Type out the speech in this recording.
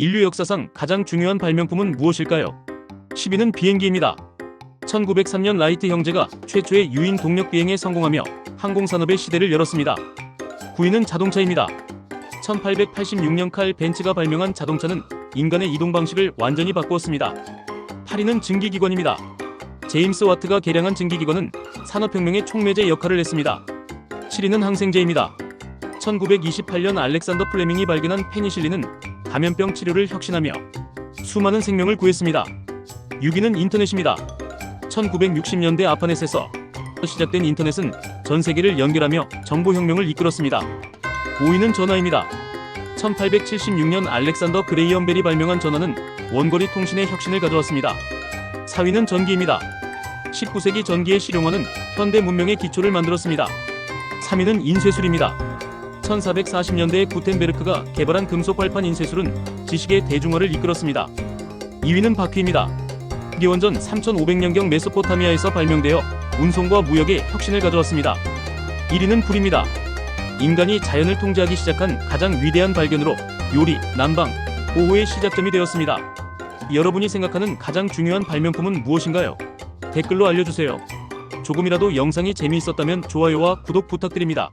인류 역사상 가장 중요한 발명품은 무엇일까요? 10위는 비행기입니다. 1903년 라이트 형제가 최초의 유인 동력 비행에 성공하며 항공산업의 시대를 열었습니다. 9위는 자동차입니다. 1886년 칼 벤츠가 발명한 자동차는 인간의 이동 방식을 완전히 바꾸었습니다. 8위는 증기기관입니다. 제임스 와트가 개량한 증기기관은 산업혁명의 촉매제 역할을 했습니다. 7위는 항생제입니다. 1928년 알렉산더 플레밍이 발견한 페니실린은 감염병 치료를 혁신하며 수많은 생명을 구했습니다. 6위는 인터넷입니다. 1960년대 아파넷에서 시작된 인터넷은 전 세계를 연결하며 정보혁명을 이끌었습니다. 5위는 전화입니다. 1876년 알렉산더 그레이엄 벨이 발명한 전화는 원거리 통신의 혁신을 가져왔습니다. 4위는 전기입니다. 19세기 전기의 실용화는 현대 문명의 기초를 만들었습니다. 3위는 인쇄술입니다. 1440년대에 구텐베르크가 개발한 금속 발판 인쇄술은 지식의 대중화를 이끌었습니다. 2위는 바퀴입니다. 기원전 3500년경 메소포타미아에서 발명되어 운송과 무역에 혁신을 가져왔습니다. 1위는 불입니다. 인간이 자연을 통제하기 시작한 가장 위대한 발견으로 요리, 난방, 보호의 시작점이 되었습니다. 여러분이 생각하는 가장 중요한 발명품은 무엇인가요? 댓글로 알려주세요. 조금이라도 영상이 재미있었다면 좋아요와 구독 부탁드립니다.